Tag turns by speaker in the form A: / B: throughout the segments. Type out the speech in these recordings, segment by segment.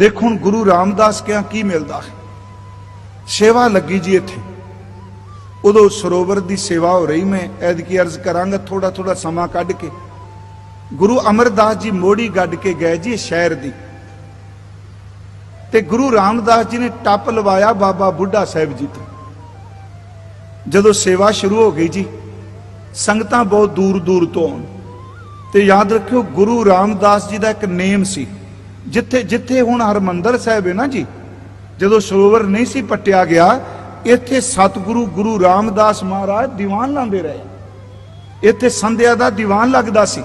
A: ਦੇਖ ਹੁਣ ਗੁਰੂ ਰਾਮਦਾਸ ਕਿਆ ਕੀ ਮਿਲਦਾ ਹੈ? ਸੇਵਾ ਲੱਗੀ ਜੀ ਇੱਥੇ। ਉਦੋਂ ਸਰੋਵਰ ਦੀ ਸੇਵਾ ਹੋ ਰਹੀ ਮੈਂ ਐਦਕੀ ਅਰਜ਼ ਕਰਾਂਗਾ ਥੋੜਾ ਥੋੜਾ ਸਮਾਂ ਕੱਢ ਕੇ। ਗੁਰੂ ਅਮਰਦਾਸ ਜੀ ਮੋੜੀ ਗੱਡ ਕੇ ਗਏ ਜੀ ਸ਼ਹਿਰ ਦੀ। ਤੇ ਗੁਰੂ ਰਾਮਦਾਸ ਜੀ ਨੇ ਟੱਪ ਲਵਾਇਆ ਬਾਬਾ ਬੁੱਢਾ ਸਾਹਿਬ ਜੀ ਤੋਂ। ਜਦੋਂ ਸੇਵਾ ਸ਼ੁਰੂ ਹੋ ਗਈ ਜੀ, ਸੰਗਤਾਂ ਬਹੁਤ ਦੂਰ ਦੂਰ ਤੋਂ ਆਉਣ। ਤੇ ਯਾਦ ਰੱਖਿਓ ਗੁਰੂ ਰਾਮਦਾਸ ਜੀ ਦਾ ਇੱਕ ਨੇਮ ਸੀ। ਜਿੱਥੇ ਜਿੱਥੇ ਹੁਣ ਹਰਮੰਦਰ ਸਾਹਿਬ ਹੈ ਨਾ ਜੀ, ਜਦੋਂ ਸਰੋਵਰ ਨਹੀਂ ਸੀ ਪੱਟਿਆ ਗਿਆ, ਇੱਥੇ ਸਤਿਗੁਰੂ ਗੁਰੂ ਰਾਮਦਾਸ ਮਹਾਰਾਜ ਦੀਵਾਨ ਲਾਉਂਦੇ ਰਹੇ। ਇੱਥੇ ਸੰਧਿਆ ਦਾ ਦੀਵਾਨ ਲੱਗਦਾ ਸੀ।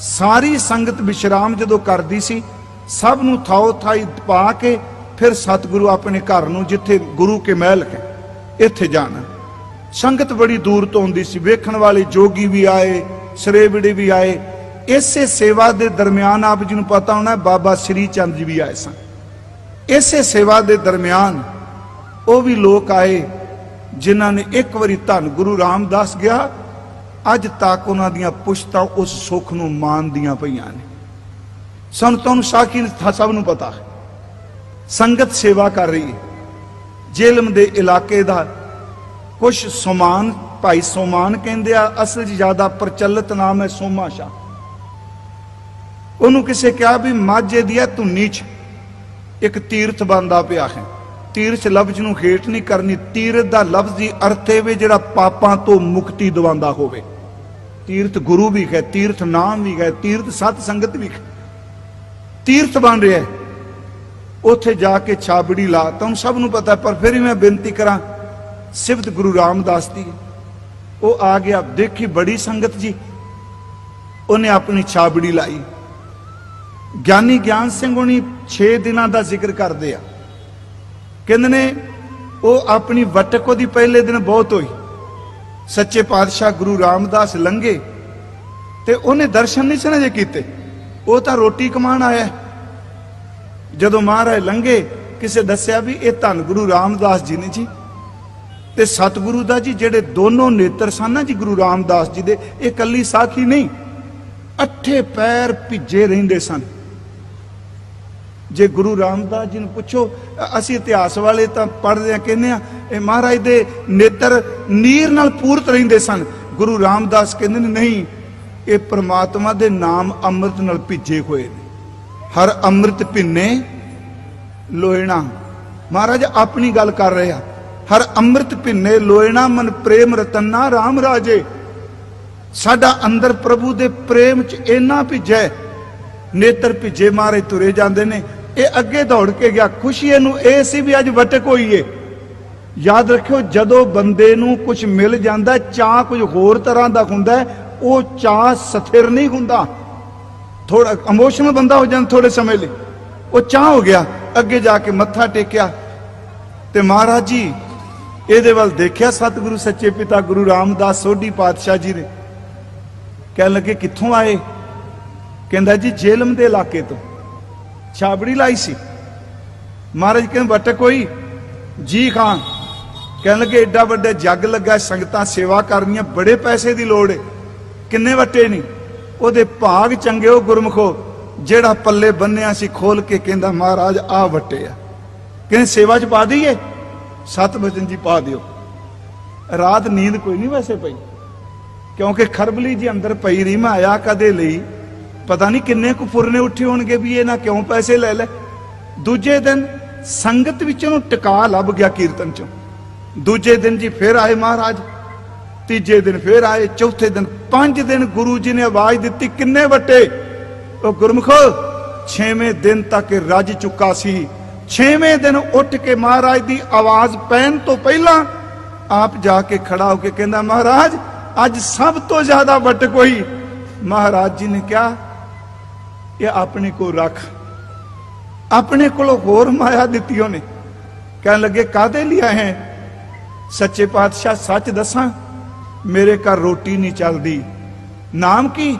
A: ਸਾਰੀ ਸੰਗਤ ਵਿਸ਼ਰਾਮ ਜਦੋਂ ਕਰਦੀ ਸੀ, ਸਭ ਨੂੰ ਥਾਓ ਥਾਈ ਪਾ ਕੇ ਫਿਰ ਸਤਿਗੁਰੂ ਆਪਣੇ ਘਰ ਨੂੰ ਜਿੱਥੇ ਗੁਰੂ ਕੇ ਮਹਿਲ ਹੈ, ਇੱਥੇ ਜਾਣਾ। ਸੰਗਤ ਬੜੀ ਦੂਰ ਤੋਂ ਆਉਂਦੀ ਸੀ। ਵੇਖਣ ਵਾਲੇ ਜੋਗੀ ਵੀ ਆਏ, ਸਰੇਵੜੇ ਵੀ ਆਏ ਇਸੇ ਸੇਵਾ ਦੇ ਦਰਮਿਆਨ ਆਪ ਜੀ ਨੂੰ ਪਤਾ ਹੋਣਾ ਬਾਬਾ ਸ੍ਰੀ ਚੰਦ ਜੀ ਵੀ ਆਏ ਸਨ। ਇਸੇ ਸੇਵਾ ਦੇ ਦਰਮਿਆਨ ਉਹ ਵੀ ਲੋਕ ਆਏ ਜਿਨ੍ਹਾਂ ਨੇ ਇੱਕ ਵਾਰੀ ਧੰਨ ਗੁਰੂ ਰਾਮਦਾਸ ਗਿਆ। ਅੱਜ ਤੱਕ ਉਹਨਾਂ ਦੀਆਂ ਪੁਸ਼ਤਾਂ ਉਸ ਸੁੱਖ ਨੂੰ ਮਾਣਦੀਆਂ ਪਈਆਂ ਨੇ। ਸੰਤਾਂ ਨੂੰ ਸਾਖੀ ਸਭ ਨੂੰ ਪਤਾ ਹੈ। ਸੰਗਤ ਸੇਵਾ ਕਰ ਰਹੀ ਹੈ। ਜੇਲਮ ਦੇ ਇਲਾਕੇ ਦਾ ਕੁਝ ਸਮਾਨ ਭਾਈ ਸੋਮਾਨ ਕਹਿੰਦੇ ਆ, ਅਸਲ 'ਚ ਜ਼ਿਆਦਾ ਪ੍ਰਚਲਿਤ ਨਾਮ ਹੈ ਸੋਮਾ ਸ਼ਾਹ। ਉਹਨੂੰ ਕਿਸੇ ਕਿਹਾ ਵੀ ਮਾਝੇ ਦੀ ਆ ਧੁੰਨੀ 'ਚ। ਇੱਕ ਤੀਰਥ ਬੰਦਾ ਪਿਆ ਹੈ। ਤੀਰਥ ਲਫ਼ਜ਼ ਨੂੰ ਹੇਠ ਨਹੀਂ ਕਰਨੀ। ਤੀਰਥ ਦਾ ਲਫ਼ਜ਼ ਦੀ ਅਰਥ ਇਹ ਵੀ ਜਿਹੜਾ ਪਾਪਾਂ ਤੋਂ ਮੁਕਤੀ ਦਿਵਾਉਂਦਾ ਹੋਵੇ। ਤੀਰਥ ਗੁਰੂ ਵੀ ਹੈ, ਤੀਰਥ ਨਾਮ ਵੀ ਹੈ, ਤੀਰਥ ਸਤ ਸੰਗਤ ਵੀ ਹੈ। ਤੀਰਥ ਬਣ ਰਿਹਾ ਉੱਥੇ ਜਾ ਕੇ ਛਾਬੜੀ ਲਾ ਤੁਹਾਨੂੰ ਸਭ ਨੂੰ ਪਤਾ, ਪਰ ਫਿਰ ਵੀ ਮੈਂ ਬੇਨਤੀ ਕਰਾਂ, ਸਿਫਤ ਗੁਰੂ ਰਾਮਦਾਸ ਦੀ। ਉਹ ਆ ਗਿਆ, ਦੇਖੀ ਬੜੀ ਸੰਗਤ ਜੀ। ਉਹਨੇ ਆਪਣੀ ਛਾਬੜੀ ਲਾਈ। ਗਿਆਨੀ ਗਿਆਨ ਸਿੰਘ ਹੁਣੀ 6 ਦਿਨਾਂ ਦਾ ਜ਼ਿਕਰ ਕਰਦੇ ਆ। ਕਹਿੰਦੇ ਨੇ, ਉਹ ਆਪਣੀ ਵਟਕ ਉਹਦੀ ਪਹਿਲੇ ਦਿਨ ਬਹੁਤ ਹੋਈ। ਸੱਚੇ ਪਾਤਸ਼ਾਹ ਗੁਰੂ ਰਾਮਦਾਸ ਲੰਘੇ ਤੇ ਉਹਨੇ ਦਰਸ਼ਨ ਨਹੀਂ ਸਨ ਜੇ ਕੀਤੇ। ਉਹ ਤਾਂ ਰੋਟੀ ਕਮਾਣ ਆਇਆ। ਜਦੋਂ ਮਹਾਰਾਜ ਲੰਘੇ, ਕਿਸੇ ਦੱਸਿਆ ਵੀ ਇਹ ਧੰਨ ਗੁਰੂ ਰਾਮਦਾਸ ਜੀ ਨੇ ਜੀ। ਤੇ ਸਤਿਗੁਰੂ ਦਾ ਜੀ ਜਿਹੜੇ ਦੋਨੋਂ ਨੇਤਰ ਸਨ ਨਾ ਜੀ ਗੁਰੂ ਰਾਮਦਾਸ ਜੀ ਦੇ, ਇਹ ਕੱਲੀ ਸਾਖੀ ਨਹੀਂ। ਅੱਠੇ ਪੈਰ ਭਿੱਜੇ ਰਹਿੰਦੇ ਸਨ। ਜੇ ਗੁਰੂ ਰਾਮਦਾਸ ਜੀ ਨੂੰ ਪੁੱਛੋ, ਅਸੀਂ ਇਤਿਹਾਸ ਵਾਲੇ ਤਾਂ ਪੜ੍ਹਦੇ ਆ ਕਹਿੰਦੇ ਆ ਇਹ ਮਹਾਰਾਜ ਦੇ ਨੇਤਰ ਨੀਰ ਨਾਲ ਪੂਰਤ ਰਹਿੰਦੇ ਸਨ। ਗੁਰੂ ਰਾਮਦਾਸ ਕਹਿੰਦੇ ਨੇ, ਨਹੀਂ, ਇਹ ਪ੍ਰਮਾਤਮਾ ਦੇ ਨਾਮ ਅੰਮ੍ਰਿਤ ਨਾਲ ਭਿੱਜੇ ਹੋਏ ਨੇ। ਹਰ ਅੰਮ੍ਰਿਤ ਭਿੰਨੇ ਲੋਇਣਾ। ਮਹਾਰਾਜ, ਆਪਣੀ ਗੱਲ ਕਰ ਰਹੇ ਆ ਹਰ ਅੰਮ੍ਰਿਤ ਭਿੰਨੇ ਲੋਇਣਾ, ਮਨ ਪ੍ਰੇਮ ਰਤਨਾ, ਰਾਮ ਰਾਜੇ। ਸਾਡਾ ਅੰਦਰ ਪ੍ਰਭੂ ਦੇ ਪ੍ਰੇਮ ਚ ਇੰਨਾ ਭਿੱਜੈ, ਨੇਤਰ ਭਿੱਜੇ ਮਾਰੇ ਤੁਰੇ ਜਾਂਦੇ ਨੇ। ਇਹ ਅੱਗੇ ਦੌੜ ਕੇ ਗਿਆ। ਖੁਸ਼ੀ ਇਹਨੂੰ ਇਹ ਸੀ ਵੀ ਅੱਜ ਵਟਕ ਹੋਈਏ ਯਾਦ ਰੱਖਿਓ, ਜਦੋਂ ਬੰਦੇ ਨੂੰ ਕੁਝ ਮਿਲ ਜਾਂਦਾ, ਚਾਹ ਕੁਝ ਹੋਰ ਤਰ੍ਹਾਂ ਦਾ ਹੁੰਦਾ ਉਹ ਚਾਹ ਸਥਿਰ ਨਹੀਂ ਹੁੰਦਾ। ਥੋੜਾ ਇਮੋਸ਼ਨਲ ਬੰਦਾ ਹੋ ਜਾਂਦਾ ਥੋੜੇ ਸਮੇਂ ਲਈ। ਉਹ ਚਾਹ ਹੋ ਗਿਆ, ਅੱਗੇ ਜਾ ਕੇ ਮੱਥਾ ਟੇਕਿਆ। ਤੇ ਮਹਾਰਾਜ ਜੀ, ਇਹਦੇ ਵੱਲ ਦੇਖਿਆ ਸਤਿਗੁਰੂ, ਸੱਚੇ ਪਿਤਾ ਗੁਰੂ ਰਾਮਦਾਸ ਸੋਢੀ ਪਾਤਸ਼ਾਹ ਜੀ ਦੇ ਕਹਿਣ ਲੱਗੇ, ਕਿੱਥੋਂ ਆਏ? ਕਹਿੰਦਾ ਜੀ ਜੇਲਮ ਦੇ ਇਲਾਕੇ ਤੋਂ। ਛਾਬੜੀ ਲਾਈ ਸੀ। ਮਹਾਰਾਜ ਕਹਿੰਦੇ ਵਟਕ ਕੋਈ? ਜੀ ਖਾਂ। ਕਹਿਣ ਲੱਗੇ, ਏਡਾ ਵੱਡਾ ਜੱਗ ਲੱਗਾ, ਸੰਗਤਾਂ ਸੇਵਾ ਕਰਨੀਆਂ ਬੜੇ ਪੈਸੇ ਦੀ ਲੋੜ ਏ। ਕਿੰਨੇ ਵੱਟੇ ਨਹੀਂ ਉਹਦੇ ਭਾਗ ਚੰਗੇ, ਉਹ ਗੁਰਮਖੋ, ਜਿਹੜਾ ਪੱਲੇ ਬੰਨਿਆ ਸੀ, ਖੋਲ ਕੇ ਕਹਿੰਦਾ, ਮਹਾਰਾਜ ਆ ਵੱਟੇ ਆ। ਕਹਿੰਦੇ, ਸੇਵਾ ਚ ਪਾ ਦਈਏ? ਸਤ ਬਚਨ ਜੀ ਪਾ ਦਿਓ। ਰਾਤ ਨੀਂਦ ਕੋਈ ਨਹੀਂ ਵੈਸੇ ਪਈ। ਕਿਉਂਕਿ ਖਰਬਲੀ ਜੀ ਅੰਦਰ ਪਈ ਰਹੀ, ਮੈਂ ਆਇਆ ਕਦੇ ਲਈ। ਪਤਾ ਨਹੀਂ ਕਿੰਨੇ ਕੁ ਫੁਰਨੇ ਉੱਠੇ ਹੋਣਗੇ ਵੀ ਇਹ ਨਾ ਕਿਉਂ ਪੈਸੇ ਲੈ ਲੈ। ਦੂਜੇ ਦਿਨ ਸੰਗਤ ਵਿੱਚੋਂ ਨੂੰ ਟਿਕਾ ਲੱਭ ਗਿਆ ਕੀਰਤਨ ਚੋਂ। ਦੂਜੇ ਦਿਨ ਜੀ ਫਿਰ ਆਏ ਮਹਾਰਾਜ। ਤੀਜੇ ਦਿਨ ਫਿਰ ਆਏ, ਚੌਥੇ ਦਿਨ ਪੰਜ ਦਿਨ ਗੁਰੂ ਜੀ ਨੇ ਆਵਾਜ਼ ਦਿੱਤੀ, ਕਿੰਨੇ ਵੱਟੇ? ਉਹ ਗੁਰਮੁਖੋ, ਛੇਵੇਂ ਦਿਨ ਤੱਕ ਰੱਜ ਚੁੱਕਾ ਸੀ। ਛੇਵੇਂ ਦਿਨ ਉੱਠ ਕੇ ਮਹਾਰਾਜ ਦੀ ਆਵਾਜ਼ ਪੈਣ ਤੋਂ ਪਹਿਲਾਂ ਆਪ ਜਾ ਕੇ ਖੜਾ ਹੋ ਕੇ ਕਹਿੰਦਾ, ਮਹਾਰਾਜ, ਅੱਜ ਸਭ ਤੋਂ ਜ਼ਿਆਦਾ ਵੱਟ ਕੋਈ? ਮਹਾਰਾਜ ਜੀ ਨੇ ਕਿਹਾ ਇਹ ਆਪਣੇ ਕੋਲ ਰੱਖ। ਆਪਣੇ ਕੋਲ ਹੋਰ ਮਾਇਆ ਦਿੱਤੀ ਉਹਨੇ। ਕਹਿਣ ਲੱਗੇ ਕਾਦੇ ਲਈ ਆਏ ਹੈ? ਸੱਚੇ ਪਾਤਸ਼ਾਹ ਸੱਚ ਦੱਸਾਂ, ਮੇਰੇ ਘਰ ਰੋਟੀ ਨਹੀਂ ਚੱਲਦੀ। ਨਾਮ ਕੀ?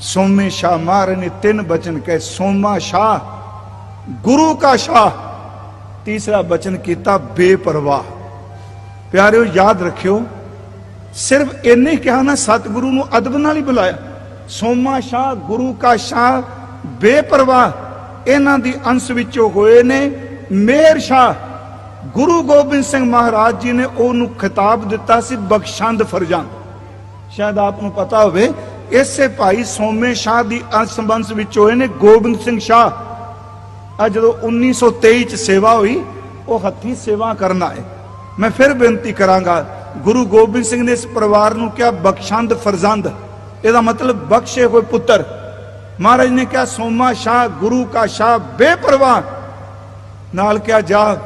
A: ਸੋਮੇ ਸ਼ਾਹ ਮਹਾਰਾਜ ਨੇ ਤਿੰਨ ਬਚਨ ਕਹੇ, ਸੋਮਾ ਸ਼ਾਹ, ਗੁਰੂ ਕਾ ਸ਼ਾਹ। ਤੀਸਰਾ ਬਚਨ ਕੀਤਾ, ਬੇਪਰਵਾਹ। ਪਿਆਰਿਓ, ਯਾਦ ਰੱਖਿਓ, ਸਿਰਫ ਇੰਨੇ ਕਿਹਾ ਨਾ, ਸਤਿਗੁਰੂ ਨੂੰ ਅਦਬ ਨਾਲ ਹੀ ਬੁਲਾਇਆ। ਸੋਮਾ ਸ਼ਾਹ, ਗੁਰੂ ਕਾ ਸ਼ਾਹ ਬੇਪਰਵਾਹ ਇਹਨਾਂ ਦੀ ਅੰਸ਼ ਵਿੱਚੋਂ ਹੋਏ ਨੇ। ਮੇਰ ਸ਼ਾਹ ਗੁਰੂ ਗੋਬਿੰਦ ਸਿੰਘ ਮਹਾਰਾਜ ਜੀ ਨੇ ਉਹਨੂੰ ਖਿਤਾਬ ਦਿੱਤਾ ਸੀ ਬਖਸ਼ੰਦ ਫਰਜ਼ੰਦ ਸ਼ਾਇਦ ਆਪ ਨੂੰ ਪਤਾ ਹੋਵੇ, ਇਸੇ ਭਾਈ ਸੋਮੇ ਸ਼ਾਹ ਦੀ ਅੰਸ਼ ਵਿੱਚ ਹੋਏ ਨੇ ਗੋਬਿੰਦ ਸਿੰਘ ਸ਼ਾਹ। ਆ ਜਦੋਂ 1923 ਚ ਸੇਵਾ ਹੋਈ, ਉਹ ਹੱਥੀ ਸੇਵਾ ਕਰਨ ਆਏ। ਮੈਂ ਫਿਰ ਬੇਨਤੀ ਕਰਾਂਗਾ, ਗੁਰੂ ਗੋਬਿੰਦ ਸਿੰਘ ਨੇ ਇਸ ਪਰਿਵਾਰ ਨੂੰ ਕਿਹਾ ਬਖਸ਼ੰਦ ਫਰਜ਼ੰਦ। ਇਹਦਾ ਮਤਲਬ ਬਖਸ਼ੇ ਹੋਏ ਪੁੱਤਰ। ਮਹਾਰਾਜ ਨੇ ਕਿਹਾ, ਸੋਮਾ ਸ਼ਾਹ, ਗੁਰੂ ਕਾ ਸ਼ਾਹ, ਬੇਪਰਵਾਹ। ਨਾਲ ਕਿਹਾ, ਜਾ,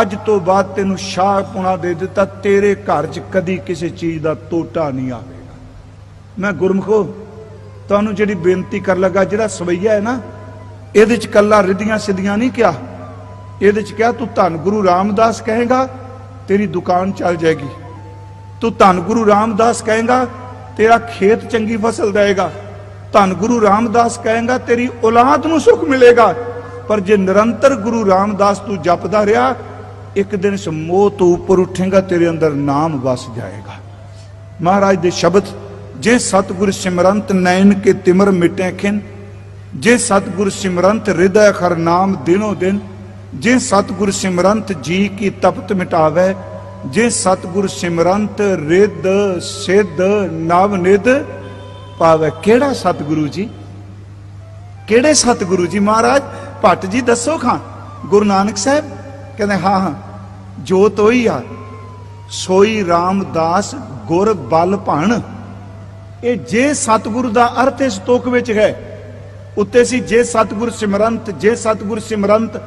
A: ਅੱਜ ਤੋਂ ਬਾਅਦ ਤੈਨੂੰ ਸ਼ਾਹ ਪੁਣਾ ਦੇ ਦਿੱਤਾ, ਤੇਰੇ ਘਰ 'ਚ ਕਦੀ ਕਿਸੇ ਚੀਜ਼ ਦਾ ਟੋਟਾ ਨਹੀਂ ਆਵੇਗਾ। ਮੈਂ ਗੁਰਮਖੋ, ਤੁਹਾਨੂੰ ਜਿਹੜੀ ਬੇਨਤੀ ਕਰ ਲੱਗਾ, ਜਿਹੜਾ ਸਵਈਆ ਹੈ ਨਾ, ਇਹਦੇ 'ਚ ਕੱਲਾ ਰਿੱਧੀਆਂ ਸਿੱਧੀਆਂ ਨਹੀਂ ਕਿਹਾ। ਇਹਦੇ 'ਚ ਕਿਹਾ, ਤੂੰ ਧੰਨ ਗੁਰੂ ਰਾਮਦਾਸ ਕਹੇਗਾ, ਤੇਰੀ ਦੁਕਾਨ ਚੱਲ ਜਾਏਗੀ। ਤੂੰ ਧੰਨ ਗੁਰੂ ਰਾਮਦਾਸ ਕਹੇਗਾ, ਤੇਰਾ ਖੇਤ ਚੰਗੀ ਫਸਲ ਦੇਵੇਗਾ ਧੰਨ ਗੁਰੂ ਰਾਮਦਾਸ ਕਹੇਗਾ, ਤੇਰੀ ਔਲਾਦ ਨੂੰ ਸੁਖ ਮਿਲੇਗਾ। ਪਰ ਜੇ ਨਿਰੰਤਰ ਗੁਰੂ ਰਾਮਦਾਸ ਤੂੰ ਜਪਦਾ ਰਿਹਾ, ਇੱਕ ਦਿਨ ਇਸ ਤੋਂ ਉੱਪਰ ਉੱਠੇਗਾ, ਤੇਰੇ ਅੰਦਰ ਨਾਮ ਵਸ ਜਾਏਗਾ। ਮਹਾਰਾਜ ਦੇ ਸ਼ਬਦ, ਜੇ ਸਤਿਗੁਰ ਸਿਮਰੰਤ ਨੈਣ ਕੇ ਤਿਮਰ ਮਿਟੇ ਖਿਨ, ਜੇ ਸਤਿਗੁਰ ਸਿਮਰੰਤ ਹਿਰਦੈ ਖਰ ਨਾਮ ਦਿਨੋ ਦਿਨ, ਜੇ ਸਤਿਗੁਰ ਸਿਮਰੰਤ ਜੀ ਕੀ ਤਪਤ ਮਿਟਾਵੇ, ਜੇ ਸਤਿਗੁਰ ਸਿਮਰੰਤ ਰਿੱਧ ਸਿੱਧ ਨਵ ਨਿਧ ਪਾਵੇ ਕਿਹੜਾ ਸਤਿਗੁਰੂ ਜੀ? ਕਿਹੜੇ ਸਤਿਗੁਰੂ ਜੀ ਮਹਾਰਾਜ? ਭੱਟ ਜੀ ਦੱਸੋ ਖਾਂ। ਗੁਰੂ ਨਾਨਕ ਸਾਹਿਬ ਕਹਿੰਦੇ, ਹਾਂ ਹਾਂ, ਜੋਤ ਹੋਈ ਆ। ਸੋਈ ਰਾਮਦਾਸ ਗੁਰ ਬਲ ਭਣ। ਇਹ ਜੇ ਸਤਿਗੁਰੂ ਦਾ ਅਰਥ ਇਸ ਤੁਕ ਵਿੱਚ ਹੈ, ਉੱਤੇ ਸੀ ਜੇ ਸਤਿਗੁਰ ਸਿਮਰੰਤ, ਜੇ ਸਤਿਗੁਰ ਸਿਮਰੰਤ,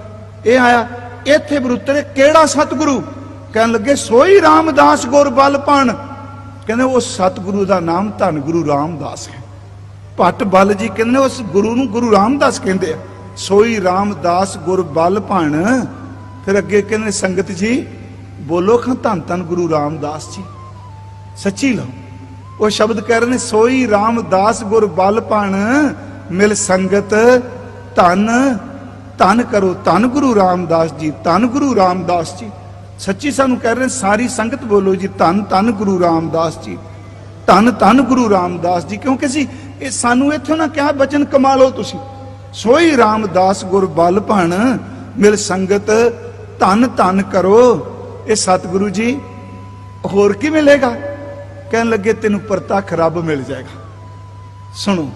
A: ਇਹ ਆਇਆ, ਇੱਥੇ ਬਰੁੱਤਰੇ ਕਿਹੜਾ ਸਤਿਗੁਰੂ? ਕਹਿਣ ਲੱਗੇ, ਸੋਈ ਰਾਮਦਾਸ ਗੁਰ ਬਲ ਭਣ। ਕਹਿੰਦੇ ਉਸ ਸਤਿਗੁਰੂ ਦਾ ਨਾਮ ਧੰਨ ਗੁਰੂ ਰਾਮਦਾਸ ਹੈ। ਭੱਟ ਬਲ ਜੀ ਕਹਿੰਦੇ ਉਸ ਗੁਰੂ ਨੂੰ ਗੁਰੂ ਰਾਮਦਾਸ ਕਹਿੰਦੇ ਆ। ਸੋਈ ਰਾਮਦਾਸ ਗੁਰ ਬਲ ਭਣ। ਫਿਰ ਅੱਗੇ ਕਹਿੰਦੇ ਸੰਗਤ ਜੀ, ਬੋਲੋ ਖਾਂ ਧੰਨ ਧੰਨ ਗੁਰੂ ਰਾਮਦਾਸ ਜੀ। ਸੱਚੀ ਲਓ। ਉਹ ਸ਼ਬਦ ਕਹਿ ਰਹੇ ਨੇ, ਸੋਈ ਰਾਮਦਾਸ ਗੁਰ ਬਲ ਭਣ, ਮਿਲ ਸੰਗਤ ਧੰਨ। ਧੰਨ ਕਰੋ ਧੰਨ ਗੁਰੂ ਰਾਮਦਾਸ ਜੀ, ਧੰਨ ਗੁਰੂ ਰਾਮਦਾਸ ਜੀ। ਸੱਚੀ ਸਾਨੂੰ ਕਹਿ ਰਹੇ ਸਾਰੀ ਸੰਗਤ ਬੋਲੋ ਜੀ, ਧੰਨ ਧੰਨ ਗੁਰੂ ਰਾਮਦਾਸ ਜੀ। ਧੰਨ ਧੰਨ ਗੁਰੂ ਰਾਮਦਾਸ ਜੀ, ਕਿਉਂਕਿ ਅਸੀਂ ਇਹ ਸਾਨੂੰ ਇੱਥੋਂ ਨਾ ਕਿਹਾ, ਬਚਨ ਕਮਾ ਲਓ ਤੁਸੀਂ। ਸੋਈ ਰਾਮਦਾਸ ਗੁਰ ਬਲ ਭਣ, ਮਿਲ ਸੰਗਤ, ਧੰਨ ਧੰਨ ਕਰੋ। ਇਹ ਸਤਿਗੁਰੂ ਜੀ, ਹੋਰ ਕੀ ਮਿਲੇਗਾ? ਕਹਿਣ ਲੱਗੇ, ਤੈਨੂੰ ਪ੍ਰਤੱਖ ਰੱਬ ਮਿਲ ਜਾਏਗਾ। ਸੁਣੋ,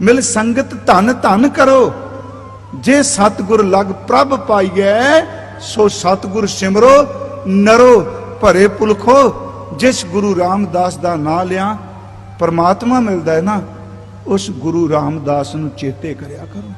A: ਮਿਲ ਸੰਗਤ, ਧੰਨ ਧੰਨ ਕਰੋ। ਜੇ ਸਤਿਗੁਰ ਲਗ ਪ੍ਰਭ ਪਾਈਐ ਸੋ ਸਤਿਗੁਰ ਸਿਮਰੋ, ਨਰੋ, ਭਰੇ ਪੁਲਖੋ, ਜਿਸ ਗੁਰੂ ਰਾਮਦਾਸ ਦਾ ਨਾਮ ਲਿਆ, ਪਰਮਾਤਮਾ ਮਿਲਦਾ ਹੈ ਨਾ, ਉਸ ਗੁਰੂ ਰਾਮਦਾਸ ਨੂੰ ਚੇਤੇ ਕਰਿਆ ਕਰੋ।